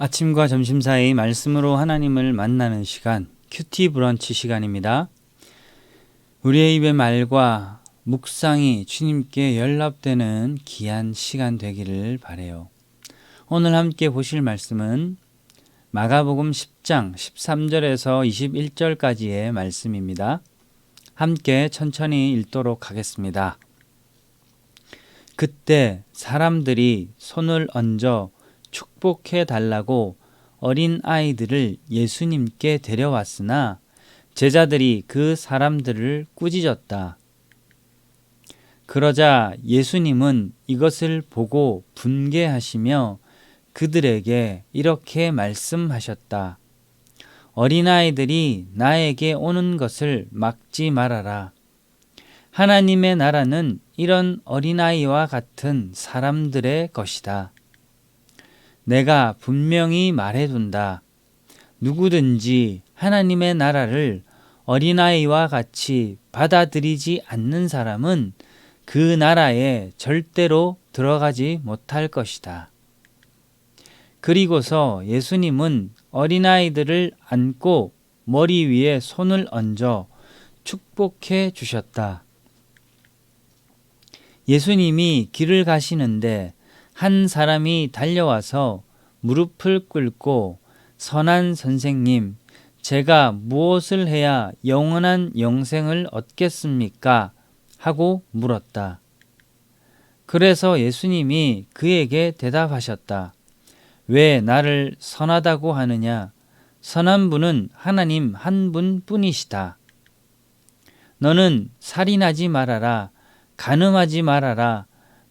아침과 점심 사이 말씀으로 하나님을 만나는 시간, 큐티 브런치 시간입니다. 우리의 입의 말과 묵상이 주님께 연락되는 귀한 시간 되기를 바래요. 오늘 함께 보실 말씀은 마가복음 10장 13절에서 21절까지의 말씀입니다. 함께 천천히 읽도록 하겠습니다. 그때 사람들이 손을 얹어 축복해 달라고 어린 아이들을 예수님께 데려왔으나 제자들이 그 사람들을 꾸짖었다. 그러자 예수님은 이것을 보고 분개하시며 그들에게 이렇게 말씀하셨다. 어린아이들이 나에게 오는 것을 막지 말아라. 하나님의 나라는 이런 어린아이와 같은 사람들의 것이다. 내가 분명히 말해둔다. 누구든지 하나님의 나라를 어린아이와 같이 받아들이지 않는 사람은 그 나라에 절대로 들어가지 못할 것이다. 그리고서 예수님은 어린아이들을 안고 머리 위에 손을 얹어 축복해 주셨다. 예수님이 길을 가시는데 한 사람이 달려와서 무릎을 꿇고 선한 선생님, 제가 무엇을 해야 영원한 영생을 얻겠습니까? 하고 물었다. 그래서 예수님이 그에게 대답하셨다. 왜 나를 선하다고 하느냐? 선한 분은 하나님 한 분 뿐이시다. 너는 살인하지 말아라. 간음하지 말아라.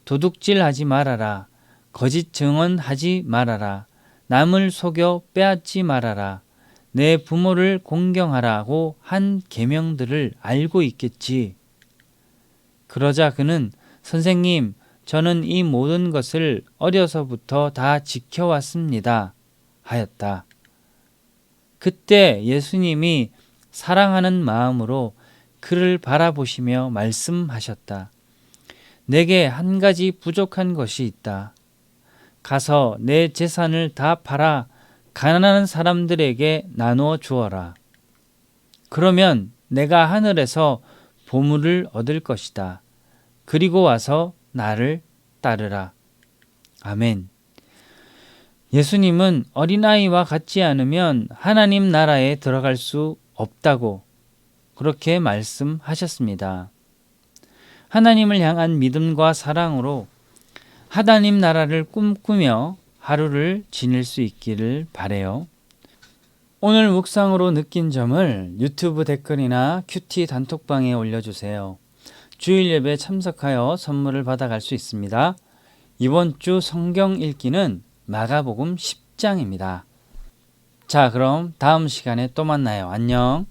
도둑질하지 말아라. 거짓 증언하지 말아라. 남을 속여 빼앗지 말아라. 내 부모를 공경하라고 한 계명들을 알고 있겠지. 그러자 그는 선생님, 저는 이 모든 것을 어려서부터 다 지켜왔습니다. 하였다. 그때 예수님이 사랑하는 마음으로 그를 바라보시며 말씀하셨다. 내게 한 가지 부족한 것이 있다. 가서 내 재산을 다 팔아 가난한 사람들에게 나누어 주어라. 그러면 내가 하늘에서 보물을 얻을 것이다. 그리고 와서 나를 따르라. 아멘. 예수님은 어린아이와 같지 않으면 하나님 나라에 들어갈 수 없다고 그렇게 말씀하셨습니다. 하나님을 향한 믿음과 사랑으로 하나님 나라를 꿈꾸며 하루를 지낼 수 있기를 바래요. 오늘 묵상으로 느낀 점을 유튜브 댓글이나 큐티 단톡방에 올려주세요. 주일 예배 참석하여 선물을 받아갈 수 있습니다. 이번 주 성경 읽기는 마가복음 10장입니다. 자, 그럼 다음 시간에 또 만나요. 안녕.